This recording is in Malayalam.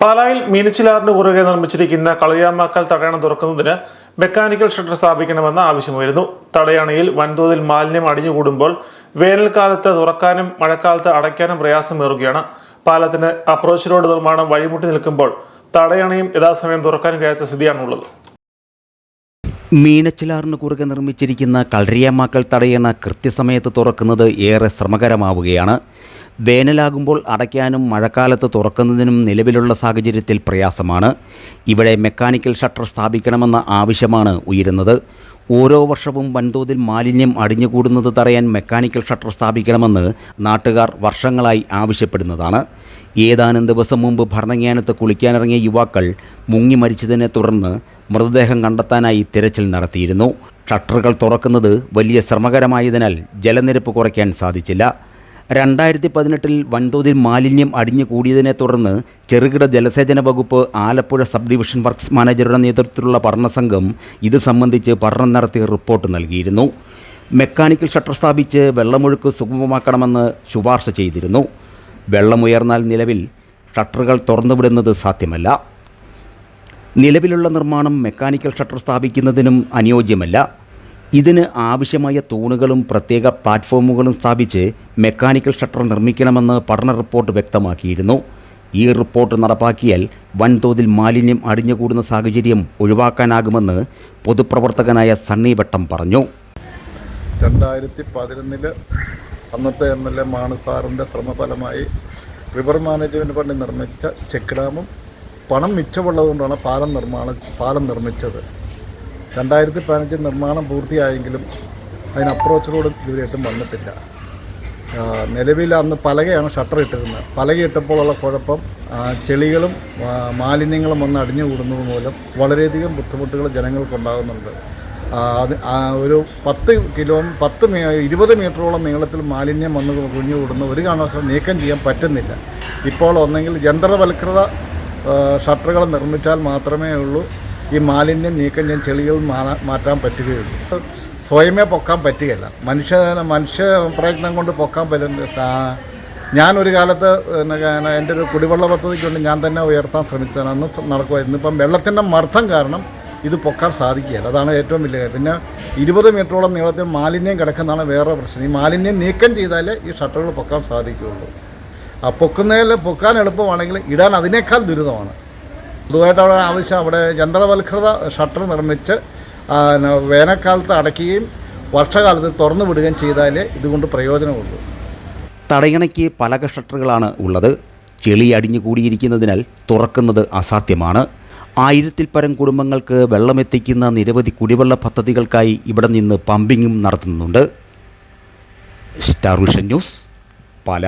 പാലായിൽ മീനച്ചിലാറിന് കുറുകെ നിർമ്മിച്ചിരിക്കുന്ന കളിയാമാക്കൽ തടയണ തുറക്കുന്നതിന് മെക്കാനിക്കൽ ഷട്ടർ സ്ഥാപിക്കണമെന്ന ആവശ്യമായിരുന്നു. തടയണയിൽ വൻതോതിൽ മാലിന്യം അടിഞ്ഞുകൂടുമ്പോൾ വേനൽക്കാലത്ത് തുറക്കാനും മഴക്കാലത്ത് അടയ്ക്കാനും പ്രയാസമേറുകയാണ്. പാലത്തിന് അപ്രോച്ച് റോഡ് നിർമ്മാണം വഴിമുട്ടി നിൽക്കുമ്പോൾ തടയണയും യഥാസമയം തുറക്കാൻ കഴിയാത്ത സ്ഥിതിയാണുള്ളത്. മീനച്ചിലാറിന് കുറുകെ നിർമ്മിച്ചിരിക്കുന്ന കളരിയാമാക്കൽ തടയണ കൃത്യസമയത്ത് തുറക്കുന്നത് ഏറെ ശ്രമകരമാവുകയാണ്. വേനലാകുമ്പോൾ അടയ്ക്കാനും മഴക്കാലത്ത് തുറക്കുന്നതിനും നിലവിലുള്ള സാഹചര്യത്തിൽ പ്രയാസമാണ്. ഇവിടെ മെക്കാനിക്കൽ ഷട്ടർ സ്ഥാപിക്കണമെന്ന ആവശ്യമാണ് ഉയരുന്നത്. ഓരോ വർഷവും വൻതോതിൽ മാലിന്യം അടിഞ്ഞുകൂടുന്നത് തടയാൻ മെക്കാനിക്കൽ ഷട്ടർ സ്ഥാപിക്കണമെന്ന് നാട്ടുകാർ വർഷങ്ങളായി ആവശ്യപ്പെടുന്നതാണ്. ഏതാനും ദിവസം മുമ്പ് ഭരണങ്ങാനത്ത് കുളിക്കാനിറങ്ങിയ യുവാക്കൾ മുങ്ങി മരിച്ചതിനെ തുടർന്ന് മൃതദേഹം കണ്ടെത്താനായി തിരച്ചിൽ നടത്തിയിരുന്നു. ഷട്ടറുകൾ തുറക്കുന്നത് വലിയ ശ്രമകരമായതിനാൽ ജലനിരപ്പ് കുറയ്ക്കാൻ സാധിച്ചില്ല. രണ്ടായിരത്തി പതിനെട്ടിൽ വൻതോതിൽ മാലിന്യം അടിഞ്ഞു കൂടിയതിനെ തുടർന്ന് ചെറുകിട ജലസേചന വകുപ്പ് ആലപ്പുഴ സബ് ഡിവിഷൻ വർക്ക്സ് മാനേജറുടെ നേതൃത്വത്തിലുള്ള പഠനസംഘം ഇത് സംബന്ധിച്ച് പഠനം നടത്തി റിപ്പോർട്ട് നൽകിയിരുന്നു. മെക്കാനിക്കൽ ഷട്ടർ സ്ഥാപിച്ച് വെള്ളമൊഴുക്ക് സുഗമമാക്കണമെന്ന് ശുപാർശ ചെയ്തിരുന്നു. വെള്ളമുയർന്നാൽ നിലവിൽ ഷട്ടറുകൾ തുറന്നുവിടുന്നത് സാധ്യമല്ല. നിലവിലുള്ള നിർമ്മാണം മെക്കാനിക്കൽ ഷട്ടർ സ്ഥാപിക്കുന്നതിനും അനുയോജ്യമല്ല. ഇതിന് ആവശ്യമായ തൂണുകളും പ്രത്യേക പ്ലാറ്റ്ഫോമുകളും സ്ഥാപിച്ച് മെക്കാനിക്കൽ ഷട്ടർ നിർമ്മിക്കണമെന്ന് പഠന റിപ്പോർട്ട് വ്യക്തമാക്കിയിരുന്നു. ഈ റിപ്പോർട്ട് നടപ്പാക്കിയാൽ വൻതോതിൽ മാലിന്യം അടിഞ്ഞുകൂടുന്ന സാഹചര്യം ഒഴിവാക്കാനാകുമെന്ന് പൊതുപ്രവർത്തകനായ സണ്ണി വട്ടം പറഞ്ഞു. രണ്ടായിരത്തി പതിനൊന്നിൽ അന്നത്തെ എം എൽ എ മാണു സാറിന്റെ ശ്രമഫലമായി റിവർ മാനേജ്മെന്റ് ഫണ്ട് നിർമ്മിച്ച ചെക്ക് ഡാമും പണം മിച്ചമുള്ളതുകൊണ്ടാണ് പാലം നിർമ്മാണം പാലം നിർമ്മിച്ചത്. രണ്ടായിരത്തി പതിനഞ്ചിൽ നിർമ്മാണം പൂർത്തിയായെങ്കിലും അതിന് അപ്രോച്ചിലൂടെ ഇതുവരെയായിട്ടും വന്നിട്ടില്ല. നിലവിൽ അന്ന് പലകയാണ് ഷട്ടർ ഇട്ടിരുന്നത്. പലക ഇട്ടപ്പോഴുള്ള കുഴപ്പം ചെളികളും മാലിന്യങ്ങളും വന്ന് അടിഞ്ഞുകൂടുന്നത് മൂലം വളരെയധികം ബുദ്ധിമുട്ടുകൾ ജനങ്ങൾക്കുണ്ടാകുന്നുണ്ട് അത് ഒരു പത്ത് കിലോ പത്ത് മീ ഇരുപത് മീറ്ററോളം നീളത്തിൽ മാലിന്യം വന്ന് കുഞ്ഞുകൂടുന്ന ഒരു കാരണവശാലും നീക്കം ചെയ്യാൻ പറ്റുന്നില്ല. ഇപ്പോൾ ഒന്നെങ്കിൽ യന്ത്രവൽകൃത ഷട്ടറുകൾ നിർമ്മിച്ചാൽ മാത്രമേ ഉള്ളൂ. ഈ മാലിന്യം നീക്കം ചെയ്യാൻ ചെളികൾ മാറ്റാൻ പറ്റുകയുള്ളൂ. സ്വയമേ പൊക്കാൻ പറ്റുകയില്ല. മനുഷ്യ മനുഷ്യ പ്രയത്നം കൊണ്ട് പൊക്കാൻ പറ്റുന്ന ഞാനൊരു കാലത്ത് എന്റെ ഒരു കുടിവെള്ള പദ്ധതിക്ക് ഞാൻ തന്നെ ഉയർത്താൻ ശ്രമിച്ചതാണ്. അന്ന് നടക്കുമായിരുന്നു. ഇപ്പം വെള്ളത്തിന്റെ മർദ്ദം കാരണം ഇത് പൊക്കാൻ സാധിക്കുകയില്ല. അതാണ് ഏറ്റവും വലിയ പിന്നെ ഇരുപത് മീറ്ററോളം നീളത്തിൽ മാലിന്യം കിടക്കുന്നതാണ് വേറെ പ്രശ്നം. ഈ മാലിന്യം നീക്കം ചെയ്താലേ ഈ ഷട്ടറുകൾ പൊക്കാൻ സാധിക്കുകയുള്ളൂ. ആ പൊക്കുന്നതിൽ പൊക്കാൻ എളുപ്പമാണെങ്കിൽ ഇടാൻ അതിനേക്കാൾ ദുരിതമാണ്. പൊതുവായിട്ട് അവിടെ ആവശ്യം അവിടെ യന്ത്രവൽകൃത ഷട്ടർ നിർമ്മിച്ച് വേനൽക്കാലത്ത് അടയ്ക്കുകയും വർഷകാലത്ത് തുറന്നു വിടുകയും ചെയ്താലേ ഇതുകൊണ്ട് പ്രയോജനമുള്ളൂ. തടയണയ്ക്ക് പലക ഷട്ടറുകളാണ് ഉള്ളത്. ചെളി അടിഞ്ഞു കൂടിയിരിക്കുന്നതിനാൽ തുറക്കുന്നത് അസാധ്യമാണ്. ആയിരത്തിൽ പരം കുടുംബങ്ങൾക്ക് വെള്ളമെത്തിക്കുന്ന നിരവധി കുടിവെള്ള പദ്ധതികൾക്കായി ഇവിടെ നിന്ന് പമ്പിങ്ങും നടത്തുന്നുണ്ട്. Star vision news Pala.